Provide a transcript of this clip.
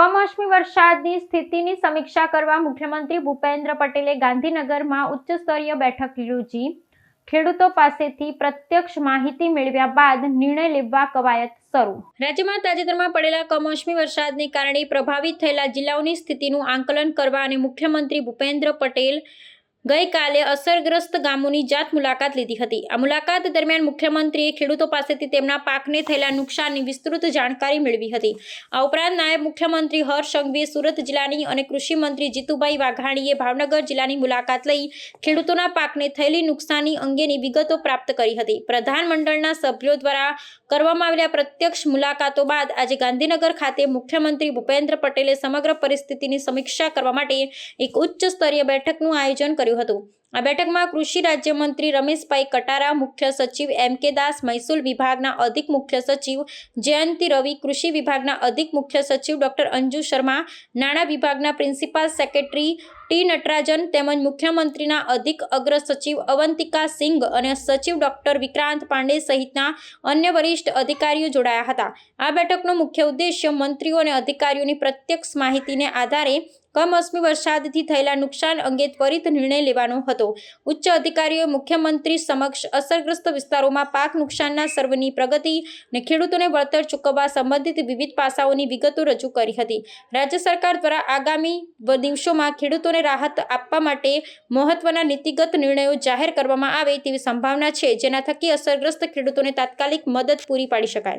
કમોસમી વરસાદની સ્થિતિની સમીક્ષા કરવા મુખ્યમંત્રી ભૂપેન્દ્ર પટેલે ગાંધીનગરમાં ઉચ્ચ સ્તરીય બેઠક યોજી. ખેડૂતો પાસેથી પ્રત્યક્ષ માહિતી મેળવ્યા બાદ નિર્ણય લેવા કવાયત શરૂ. રાજ્યમાં તાજેતરમાં પડેલા કમોસમી વરસાદને કારણે પ્રભાવિત થયેલા જિલ્લાઓની સ્થિતિનું આંકલન કરવા અને મુખ્યમંત્રી ભૂપેન્દ્ર પટેલ ગઈકાલે અસરગ્રસ્ત ગામોની જાત મુલાકાત લીધી હતી. આ મુલાકાત દરમિયાન મુખ્યમંત્રીએ ખેડૂતો પાસેથી તેમના પાકને થયેલા નુકસાનની વિસ્તૃત જાણકારી મેળવી હતી. આ ઉપરાંત નાયબ મુખ્યમંત્રી હર્ષ સંઘવીએ સુરત જિલ્લાની અને કૃષિમંત્રી જીતુભાઈ વાઘાણીએ ભાવનગર જિલ્લાની મુલાકાત લઈ ખેડૂતોના પાકને થયેલી નુકસાની અંગેની વિગતો પ્રાપ્ત કરી હતી. પ્રધાનમંડળના સભ્યો દ્વારા કરવામાં આવેલા પ્રત્યક્ષ મુલાકાતો બાદ આજે ગાંધીનગર ખાતે મુખ્યમંત્રી ભૂપેન્દ્ર પટેલે સમગ્ર પરિસ્થિતિની સમીક્ષા કરવા માટે એક ઉચ્ચ સ્તરીય બેઠકનું આયોજન કર્યું હતું. આ બેઠકમાં કૃષિ રાજ્યમંત્રી રમેશભાઈ કટારા, મુખ્ય સચિવ એમ કે દાસ, મહેસૂલ વિભાગના અધિક મુખ્ય સચિવ જયંતિ રવિ, કૃષિ વિભાગના અધિક મુખ્ય સચિવ ડોક્ટર અંજુ શર્મા, નાણાં વિભાગના પ્રિન્સિપાલ સેક્રેટરી ટી નટરાજન તેમજ મુખ્યમંત્રીના અધિક અગ્ર સચિવ અવંતિકા સિંઘ અને સચિવ ડોક્ટર વિક્રાંત પાંડે સહિતના અન્ય વરિષ્ઠ અધિકારીઓ જોડાયા હતા. આ બેઠકનો મુખ્ય ઉદ્દેશ્ય મંત્રીઓ અને અધિકારીઓની પ્રત્યક્ષ માહિતીને આધારે કમોસમી વરસાદથી થયેલા નુકસાન અંગે ત્વરિત નિર્ણય લેવાનો હતો. ઉચ્ચ અધિકારીઓએ મુખ્યમંત્રી સમક્ષ અસરગ્રસ્ત વિસ્તારોમાં પાક નુકસાનના સર્વેની પ્રગતિ અને ખેડૂતોને વળતર ચૂકવવા સંબંધિત વિવિધ પાસાઓની વિગતો રજૂ કરી હતી. રાજ્ય સરકાર દ્વારા આગામી દિવસોમાં ખેડૂતોને રાહત આપવા માટે મહત્વના નીતિગત નિર્ણયો જાહેર કરવામાં આવે તેવી સંભાવના છે. જેના થકી અસરગ્રસ્ત ખેડૂતોને તાત્કાલિક મદદ પૂરી પાડી શકાય.